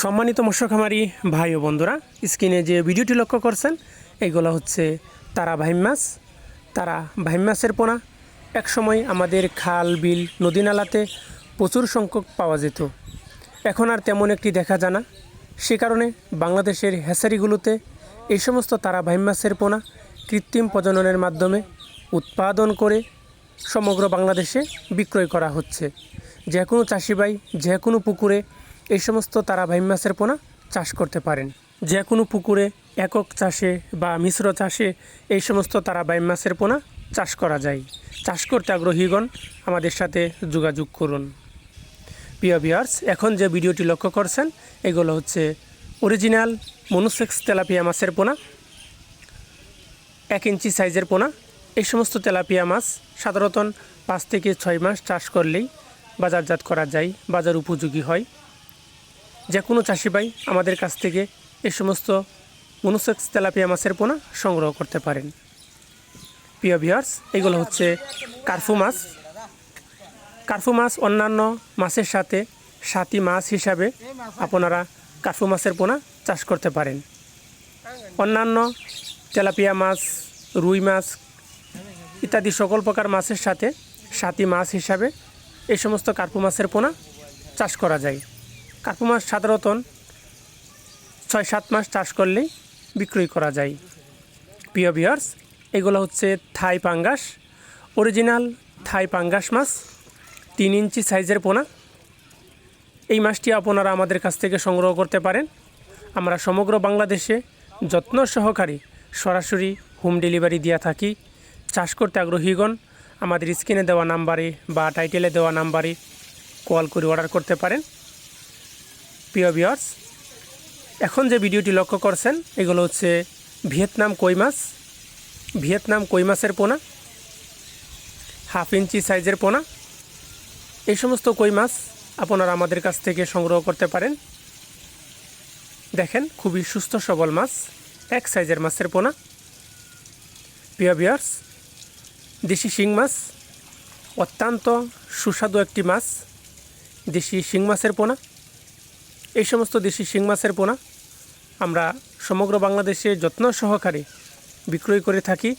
সম্মানিত মৎস্য খামারি ভাই ও বন্ধুরা, স্ক্রিনে যে ভিডিওটি লক্ষ্য করছেন, এইগুলো হচ্ছে তারা ভাইম মাছ। তারা ভাইম মাছের পোনা। একসময় আমাদের খাল, বিল, নদী নালাতে প্রচুর সংখ্যক পাওয়া যেত। এখন আর তেমন একটি দেখা যায় না। সে কারণে বাংলাদেশের হ্যাচারিগুলোতে এই সমস্ত তারা ভাইম মাছের পোনা কৃত্রিম প্রজননের মাধ্যমে উৎপাদন করে সমগ্র বাংলাদেশে বিক্রয় করা হচ্ছে। যে কোনো চাষি ভাই যে কোনো পুকুরে এই সমস্ত তারা ভাইম মাছের পোনা চাষ করতে পারেন। যে কোনো পুকুরে, একক চাষে বা মিশ্র চাষে এই সমস্ত তারা ভাইম মাছের পোনা চাষ করা যায়। চাষ করতে আগ্রহীগণ আমাদের সাথে যোগাযোগ করুন। প্রিয় বিয়ার্স এখন যে ভিডিওটি লক্ষ্য করছেন, এগুলো হচ্ছে অরিজিনাল মনুসেক্স তেলাপিয়া মাছের পোনা, এক ইঞ্চি সাইজের পোনা। এই সমস্ত তেলাপিয়া মাছ সাধারণত পাঁচ থেকে ছয় মাস চাষ করলেই বাজারজাত করা যায়, বাজার উপযোগী হয়। যে কোনো চাষি ভাই আমাদের কাছ থেকে এই সমস্ত মনুসেক্স তেলাপিয়া মাছের পোনা সংগ্রহ করতে পারেন। প্রিয় ভিউয়ার্স এগুলো হচ্ছে কার্ফু মাছ। কার্ফু মাছ অন্যান্য মাছের সাথে সাথী মাছ হিসাবে আপনারা কার্ফু মাছের পোনা চাষ করতে পারেন। অন্যান্য তেলাপিয়া মাছ, রুই মাছ ইত্যাদি সকল প্রকার মাছের সাথে সাথী মাছ হিসাবে এই সমস্ত কার্পু মাছের পোনা চাষ করা যায়। কার্পু মাছ সাধারণত ছয় সাত মাস চাষ করলেই বিক্রয় করা যায়। প্রিয় বিয়ার্স এগুলো হচ্ছে থাই পাঙ্গাস। অরিজিনাল থাই পাঙ্গাস মাছ, তিন ইঞ্চি সাইজের পোনা। এই মাছটি আপনারা আমাদের কাছ থেকে সংগ্রহ করতে পারেন। আমরা সমগ্র বাংলাদেশে যত্ন সহকারে সরাসরি হোম ডেলিভারি দিয়ে থাকি। চাষ করতে আগ্রহীগণ, আমাদের স্ক্রিনে দেওয়া নাম্বারে বা টাইটেলে দেওয়া নাম্বারে কল করে অর্ডার করতে পারেন। প্রিয় বিয়ার্স এখন যে ভিডিওটি লক্ষ্য করছেন, এগুলো হচ্ছে ভিয়েতনাম কই মাছ, ভিয়েতনাম কই মাছের পোনা, হাফ ইঞ্চি সাইজের পোনা। এই সমস্ত কই মাছ আপনারা আমাদের কাছ থেকে সংগ্রহ করতে পারেন। দেখেন, খুবই সুস্থ সবল মাছ, এক সাইজের মাছের পোনা। প্রিয় বিয়ার্স দেশি শিং মাছ, অত্যন্ত সুস্বাদু একটি মাছ, দেশি শিং মাছের পোনা। এই সমস্ত দেশি শিং মাছের পোনা আমরা সমগ্র বাংলাদেশে যত্ন সহকারে বিক্রয় করে থাকি।